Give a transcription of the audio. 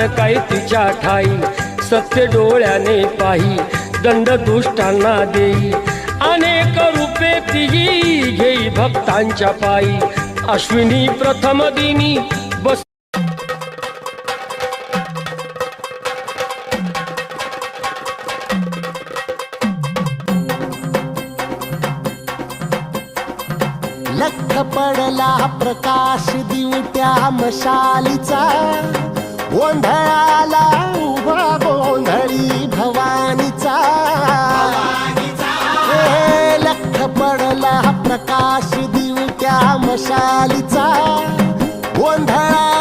काय तिच्या ठाई? सत्य डोळ्याने पाही दंड दुष्टांना देई. अनेक रूपे तिही घेई भक्तांच्या पायी. अश्विनी प्रथम दिनी बस लख पडला प्रकाश दिवट्या मशालीचा. गोंधळाला उभा गोंधळी भवानीचा. हे लख पडला प्रकाश दिवट्या मशालीचा. गोंधळा